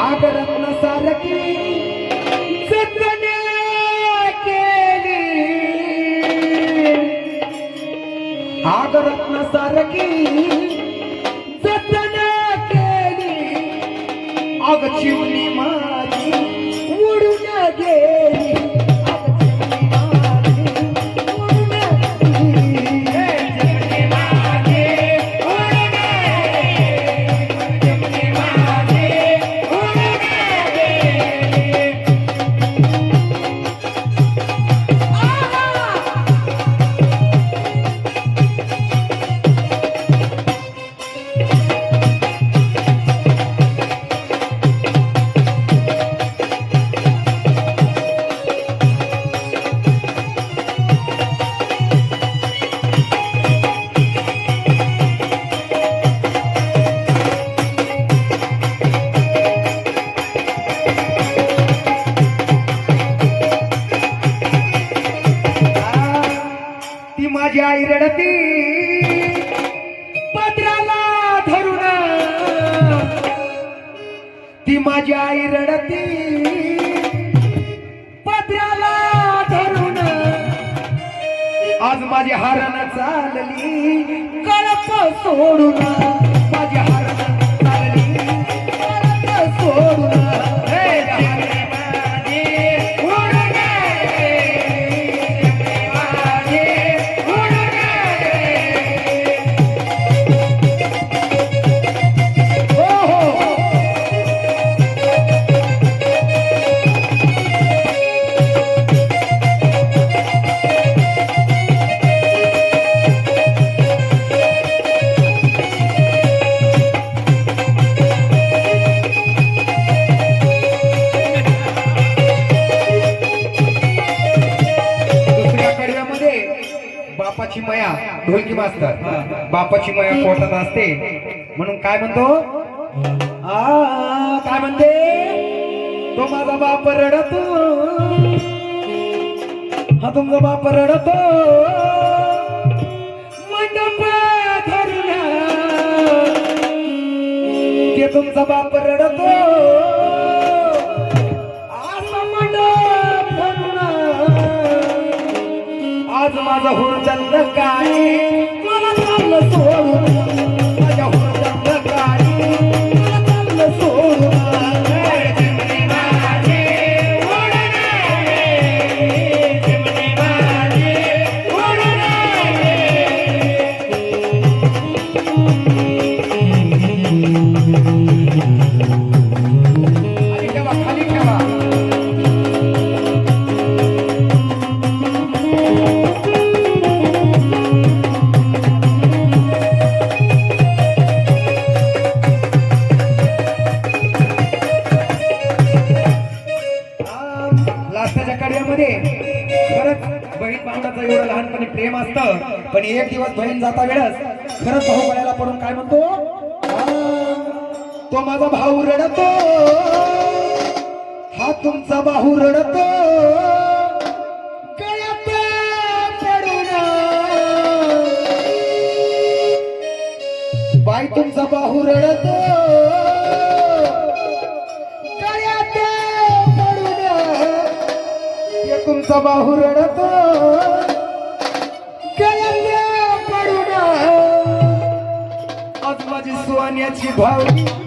आगरत्न सारखी जतने केली. आगरत्न सारखी जतने केली. अग चिमणी माझी उडून गेली. माझी आई रडती. पत्राला धरून. ती माझी आई रडती. पत्राला धरून. आज माझी हारण चालली. कळप सोडून. माझ्या बापाची मया ढोलकी मास्तर. बापाची मया पोटात असते. म्हणून काय म्हणतो? आ काय म्हणते? तो माझा बाप रडतो. हा तुमचा बाप रडतो. मंडप धरून ते तुमचा बाप रडतो. आज माझा हुरदंड एवढं लहानपणी प्रेम असतं पण एक दिवस बहीण जाता वेळेस खरंच भाऊ गळ्याला पडून काय म्हणतो? तो माझा भाऊ रडतो. हा तुमचा भाऊ रडतो. गळ्यात पडून. बाई तुमचा बाहू रडतो. गळ्यात पडून. तुमचा बाहू रडतो. गळ्यात पडून. आज माझी सोन्याची भावली